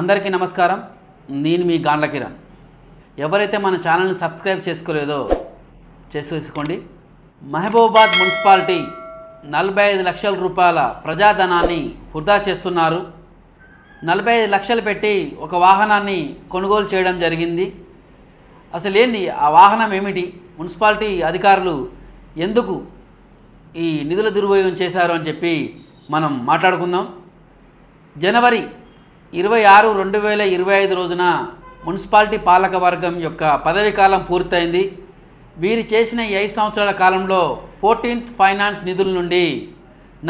అందరికీ నమస్కారం. నేను మీ గాండ్ల కిరణ్. ఎవరైతే మన ఛానల్ని సబ్స్క్రైబ్ చేసుకోలేదో చేసుకోండి మహబూబాబాద్ మున్సిపాలిటీ నలభై ఐదు లక్షల రూపాయల ప్రజాధనాన్ని వృధా చేస్తున్నారు. నలభై ఐదు లక్షలు పెట్టి ఒక వాహనాన్ని కొనుగోలు చేయడం జరిగింది. అసలు ఏంది? ఆ వాహనం ఏమిటి? మున్సిపాలిటీ అధికారులు ఎందుకు ఈ నిధుల దుర్వినియోగం చేశారు అని చెప్పి మనం మాట్లాడుకుందాం. జనవరి ఇరవై ఆరు రెండు వేల ఇరవై ఐదు రోజున మున్సిపాలిటీ పాలక వర్గం యొక్క పదవీ కాలం పూర్తయింది. వీరు చేసిన ఈ ఐదు సంవత్సరాల కాలంలో ఫోర్టీన్త్ ఫైనాన్స్ నిధుల నుండి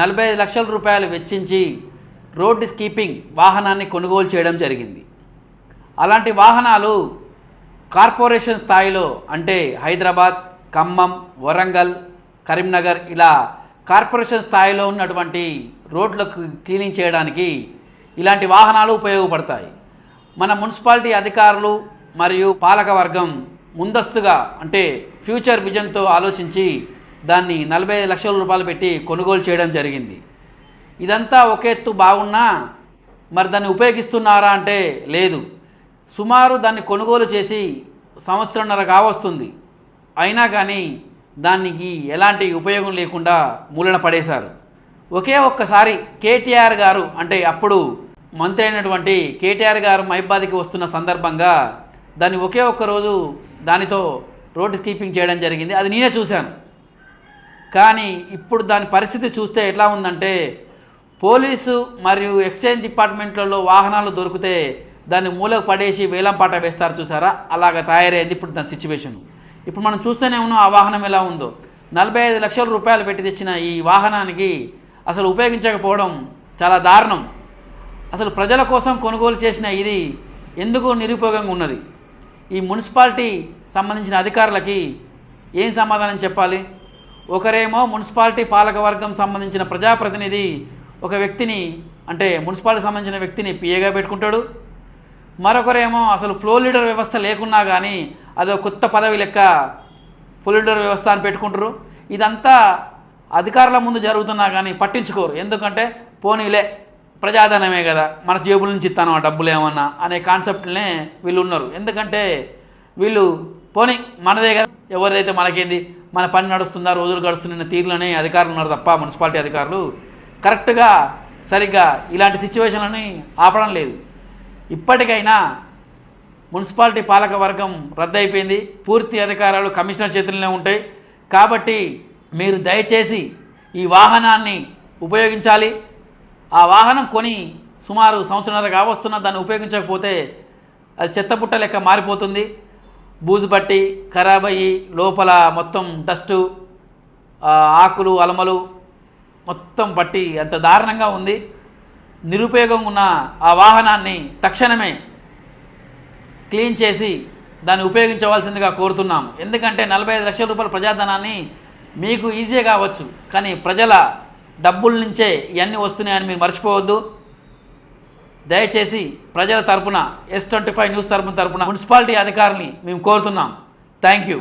నలభై ఐదు లక్షల రూపాయలు వెచ్చించి రోడ్డు కీపింగ్ వాహనాన్ని కొనుగోలు చేయడం జరిగింది. అలాంటి వాహనాలు కార్పొరేషన్ స్థాయిలో అంటే హైదరాబాద్ ఖమ్మం వరంగల్ కరీంనగర్ ఇలా కార్పొరేషన్ స్థాయిలో ఉన్నటువంటి రోడ్లకు క్లీనింగ్ చేయడానికి ఇలాంటి వాహనాలు ఉపయోగపడతాయి. మన మున్సిపాలిటీ అధికారులు మరియు పాలకవర్గం ముందస్తుగా అంటే ఫ్యూచర్ విజన్తో ఆలోచించి దాన్ని నలభై లక్షల రూపాయలు పెట్టి కొనుగోలు చేయడం జరిగింది. ఇదంతా ఒక ఎత్తు బాగున్నా మరి దాన్ని ఉపయోగిస్తున్నారా అంటే లేదు. సుమారు దాన్ని కొనుగోలు చేసి సంవత్సరంన్నర కావస్తుంది. అయినా కానీ దానికి ఎలాంటి ఉపయోగం లేకుండా మూలన పడేశారు. ఒకే ఒక్కసారి కేటీఆర్ గారు అంటే అప్పుడు మంత్రి అయినటువంటి కేటీఆర్ గారు మైబాదికి వస్తున్న సందర్భంగా దాన్ని ఒకే ఒక్క రోజు దానితో రోడ్డు స్కీపింగ్ చేయడం జరిగింది. అది నేనే చూశాను. కానీ ఇప్పుడు దాని పరిస్థితి చూస్తే ఎట్లా ఉందంటే పోలీసు మరియు ఎక్సైజ్ డిపార్ట్మెంట్లలో వాహనాలు దొరికితే దాన్ని మూలకు పడేసి వేలం పాట వేస్తారు చూసారా? అలాగ తయారైంది ఇప్పుడు దాని సిచ్యువేషన్ ఇప్పుడు మనం చూస్తూనే ఉన్నాం ఆ వాహనం ఎలా ఉందో. నలభై ఐదు లక్షల రూపాయలు పెట్టి తెచ్చిన ఈ వాహనానికి అసలు ఉపయోగించకపోవడం చాలా దారుణం. అసలు ప్రజల కోసం కొనుగోలు చేసిన ఇది ఎందుకు నిరుపయోగంగా ఉన్నది? ఈ మున్సిపాలిటీ సంబంధించిన అధికారులకి ఏం సమాధానం చెప్పాలి? ఒకరేమో మున్సిపాలిటీ పాలకవర్గం సంబంధించిన ప్రజాప్రతినిధి ఒక వ్యక్తిని అంటే మున్సిపాలిటీ సంబంధించిన వ్యక్తిని పిఏగా పెట్టుకుంటాడు. మరొకరేమో అసలు ఫ్లో లీడర్ వ్యవస్థ లేకున్నా కానీ అదో కొత్త పదవి లెక్క ఫ్లో లీడర్ వ్యవస్థ అని పెట్టుకుంటారు. ఇదంతా అధికారుల ముందు జరుగుతున్నా కానీ పట్టించుకోరు. ఎందుకంటే పోనీలే ప్రజాధనమే కదా. మన జేబుల నుంచి ఇస్తాను ఆ డబ్బులు ఏమన్నా అనే కాన్సెప్ట్లనే వీళ్ళు ఉన్నారు. ఎందుకంటే వీళ్ళు పోనీ మనదే కదా. ఎవరిదైతే మనకేంది మన పని నడుస్తుందా రోజులు గడుస్తున్న తీరులోనే అధికారులు ఉన్నారు తప్ప మున్సిపాలిటీ అధికారులు కరెక్ట్గా సరిగ్గా ఇలాంటి సిచ్యువేషన్లని ఆపడం లేదు. ఇప్పటికైనా మున్సిపాలిటీ పాలక వర్గం రద్దయిపోయింది. పూర్తి అధికారాలు కమిషనర్ చేతుల్లోనే ఉంటాయి. కాబట్టి మీరు దయచేసి ఈ వాహనాన్ని ఉపయోగించాలి. ఆ వాహనం కొని సుమారు సంవత్సరాలు కావస్తున్న దాన్ని ఉపయోగించకపోతే అది చెత్తపుట్ట లెక్క మారిపోతుంది. బూజు పట్టి ఖరాబ్ అయ్యి లోపల మొత్తం డస్టు ఆకులు అలమలు మొత్తం పట్టి అంత దారుణంగా ఉంది. నిరుపయోగం ఉన్న ఆ వాహనాన్ని తక్షణమే క్లీన్ చేసి దాన్ని ఉపయోగించవలసిందిగా కోరుతున్నాం ఎందుకంటే నలభై ఐదు లక్షల రూపాయల ప్రజాధనాన్ని మీకు ఈజీగా కావచ్చు. కానీ ప్రజల డబ్బుల నుంచే ఇవన్నీ వస్తున్నాయని మీరు మర్చిపోవద్దు. దయచేసి ప్రజల తరపున ఎస్ ట్వంటీ ఫైవ్ న్యూస్ తరపున తరపున మున్సిపాలిటీ అధికారిని మేము కోరుతున్నాం. Thank you